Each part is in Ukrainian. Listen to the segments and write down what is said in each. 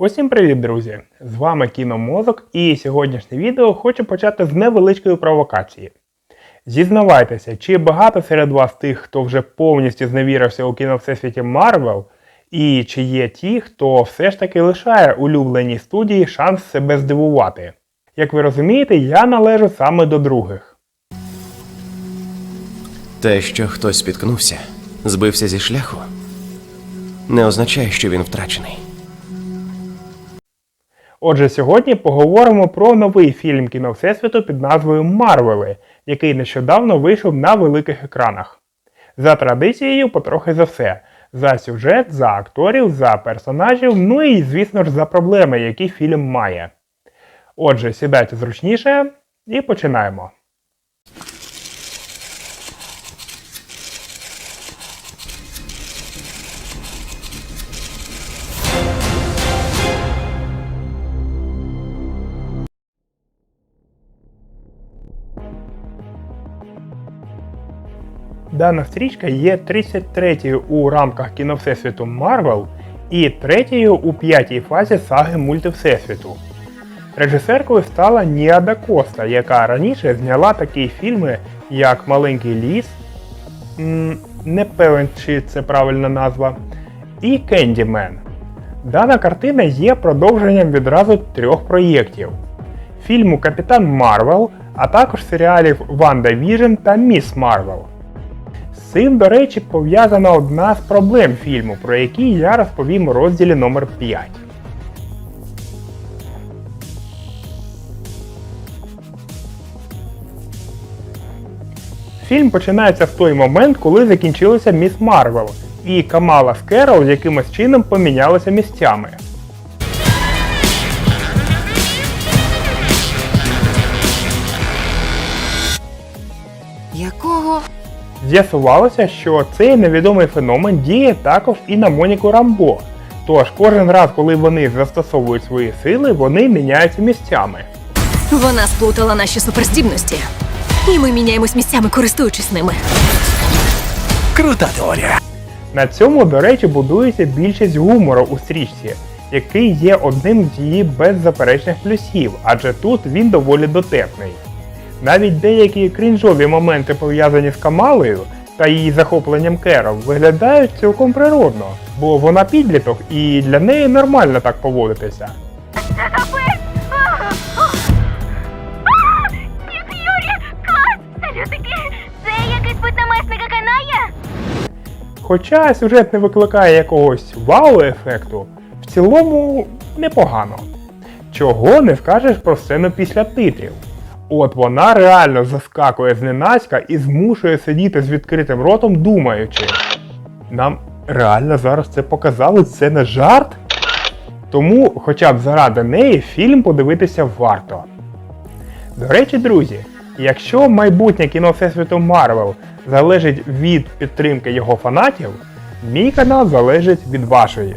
Усім привіт, друзі! З вами Кіномозок, і сьогоднішнє відео хочу почати з невеличкої провокації. Зізнавайтеся, чи багато серед вас тих, хто вже повністю зневірився у кіно Всесвіті Марвел, і чи є ті, хто все ж таки лишає улюбленій студії шанс себе здивувати. Як ви розумієте, я належу саме до других. Те, що хтось спіткнувся, збився зі шляху, не означає, що він втрачений. Отже, сьогодні поговоримо про новий фільм кіно Всесвіту під назвою Марвели, який нещодавно вийшов на великих екранах. За традицією, потрохи за все: за сюжет, за акторів, за персонажів, ну і, звісно ж, за проблеми, які фільм має. Отже, сідайте зручніше і починаємо. Дана стрічка є 33-ю у рамках кіно Всесвіту Марвел і третьою у п'ятій фазі саги мульти Всесвіту. Режисеркою стала Ніада Коста, яка раніше зняла такі фільми, як Маленький ліс, не певен, чи це правильна назва, і Кендімен. Дана картина є продовженням відразу трьох проєктів: фільму Капітан Марвел, а також серіалів Ванда Віжн та Міс Марвел. Цим, до речі, пов'язана одна з проблем фільму, про які я розповім у розділі номер 5. Фільм починається в той момент, коли закінчилася Міс Марвел, і Камала з Керол якимось чином помінялися місцями. З'ясувалося, що цей невідомий феномен діє також і на Моніку Рамбо. Тож кожен раз, коли вони застосовують свої сили, вони міняються місцями. Вона сплутала наші суперздібності. І ми міняємось місцями, користуючись ними. Крута теорія. На цьому, до речі, будується більшість гумору у стрічці, який є одним з її беззаперечних плюсів, адже тут він доволі дотепний. Навіть деякі крінжові моменти, пов'язані з Камалею та її захопленням Керол, виглядають цілком природно, бо вона підліток і для неї нормально так поводитися. Хоча сюжет не викликає якогось вау-ефекту, в цілому непогано. Чого не скажеш про сцену після титрів. От вона реально заскакує зненацька і змушує сидіти з відкритим ротом, думаючи. Нам реально зараз це показали, це не жарт? Тому, хоча б заради неї, фільм подивитися варто. До речі, друзі, якщо майбутнє кіно Всесвіту Марвел залежить від підтримки його фанатів, мій канал залежить від вашої.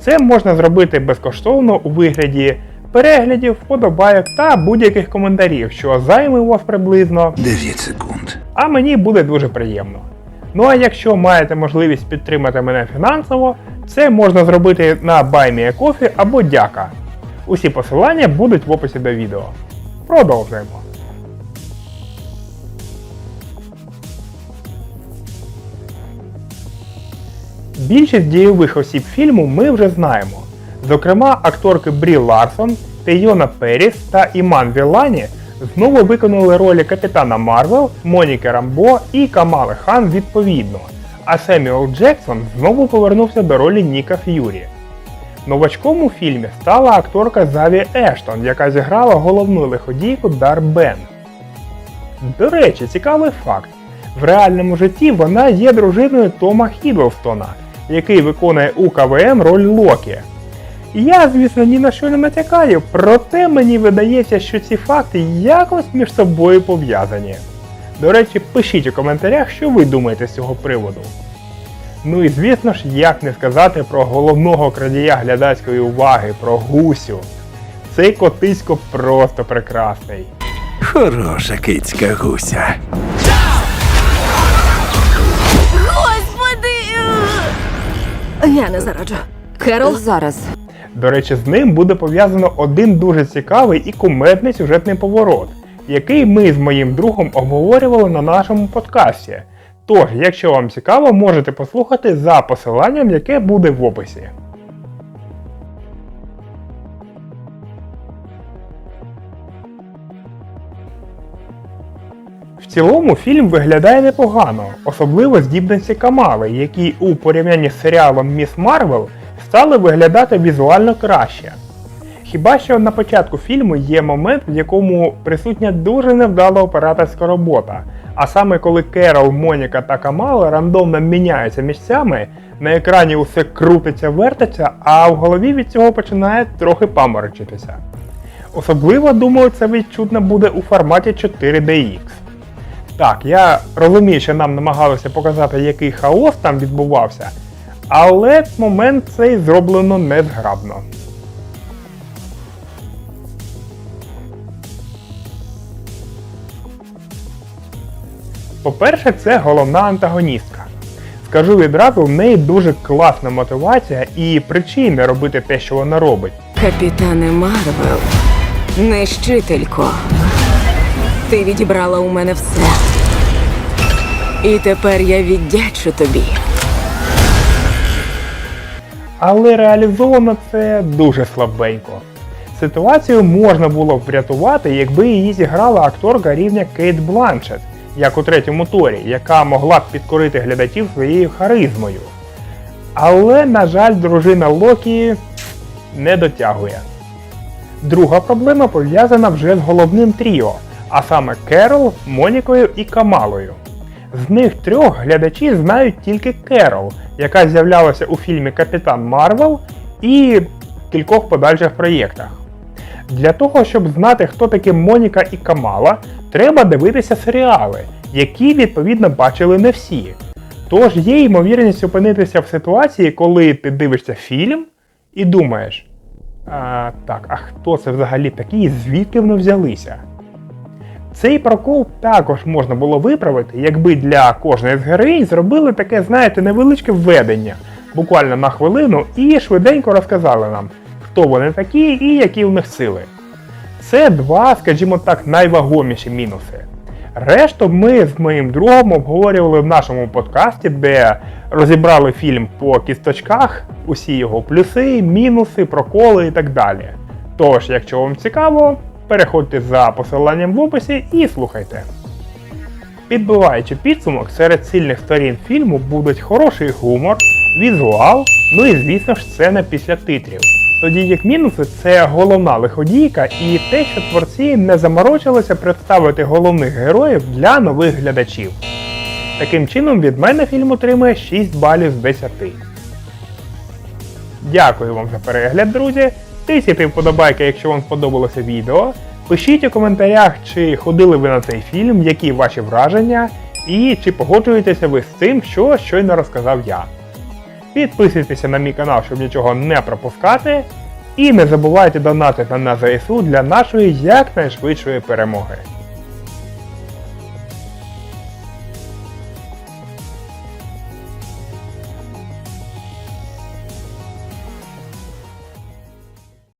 Це можна зробити безкоштовно у вигляді переглядів, вподобайок та будь-яких коментарів, що займе у вас приблизно 9 секунд. а мені буде дуже приємно. Ну а якщо маєте можливість підтримати мене фінансово, це можна зробити на BuyMeACoffee або Дяка. Усі посилання будуть в описі до відео. Продовжуємо. Більшість дієвих осіб фільму ми вже знаємо. Зокрема, акторки Брі Ларсон, Тейона Періс та Іман Вілані знову виконали ролі Капітана Марвел, Моніки Рамбо і Камали Хан відповідно. А Семюел Джексон знову повернувся до ролі Ніка Ф'юрі. Новачком у фільмі стала акторка Заві Ештон, яка зіграла головну лиходійку Дар Бен. До речі, цікавий факт. В реальному житті вона є дружиною Тома Хідлстона, який виконує у КВМ роль Локі. Я, звісно, ні на що не натякаю, проте мені видається, що ці факти якось між собою пов'язані. До речі, пишіть у коментарях, що ви думаєте з цього приводу. Ну і звісно ж, як не сказати про головного крадія глядацької уваги, про Гусю. Цей котисько просто прекрасний. Хороша кицька гуся. Господи! Я не зараджу. Керол, Зараз. До речі, з ним буде пов'язано один дуже цікавий і кумедний сюжетний поворот, який ми з моїм другом обговорювали на нашому подкасті. Тож, якщо вам цікаво, можете послухати за посиланням, яке буде в описі. В цілому фільм виглядає непогано, особливо здібності Камали, які у порівнянні з серіалом Міс Марвел стали виглядати візуально краще. Хіба що на початку фільму є момент, в якому присутня дуже невдала операторська робота. А саме коли Керол, Моніка та Камала рандомно міняються місцями, на екрані усе крутиться, вертиться, а в голові від цього починає трохи паморочитися. Особливо, думаю, це відчутно буде у форматі 4DX. Так, я розумію, що нам намагалися показати, який хаос там відбувався, але момент цей зроблено незграбно. По-перше, це головна антагоністка. Скажу відразу, в неї дуже класна мотивація і причини робити те, що вона робить. Капітане Марвел, нищителько. Ти відібрала у мене все. І тепер я віддячу тобі. Але реалізовано це дуже слабенько. Ситуацію можна було б врятувати, якби її зіграла акторка рівня Кейт Бланшет, як у третьому торі, яка могла б підкорити глядачів своєю харизмою. Але, на жаль, дружина Локі не дотягує. Друга проблема пов'язана вже з головним тріо, а саме Керол, Монікою і Камалою. З них трьох глядачі знають тільки Керол, яка з'являлася у фільмі Капітан Марвел і кількох подальших проєктах. Для того, щоб знати, хто такі Моніка і Камала, треба дивитися серіали, які відповідно бачили не всі. Тож є ймовірність опинитися в ситуації, коли ти дивишся фільм і думаєш, а, так, а хто це взагалі такі і звідки вони взялися? Цей прокол також можна було виправити, якби для кожної з героїнь зробили таке, знаєте, невеличке введення, буквально на хвилину, і швиденько розказали нам, хто вони такі і які в них сили. Це два, скажімо так, найвагоміші мінуси. Решту ми з моїм другом обговорювали в нашому подкасті, де розібрали фільм по кісточках, усі його плюси, мінуси, проколи і так далі. Тож, якщо вам цікаво, переходьте за посиланням в описі і слухайте. Підбиваючи підсумок, серед сильних сторін фільму будуть хороший гумор, візуал, ну і звісно ж сцена після титрів. Тоді як мінуси це головна лиходійка і те, що творці не заморочилися представити головних героїв для нових глядачів. Таким чином від мене фільм отримує 6 балів з 10. Дякую вам за перегляд, друзі. Тисяйте вподобайки, якщо вам сподобалося відео. Пишіть у коментарях, чи ходили ви на цей фільм, які ваші враження, і чи погоджуєтеся ви з тим, що щойно розказав я. Підписуйтеся на мій канал, щоб нічого не пропускати. І не забувайте донатити на ЗСУ для нашої якнайшвидшої перемоги.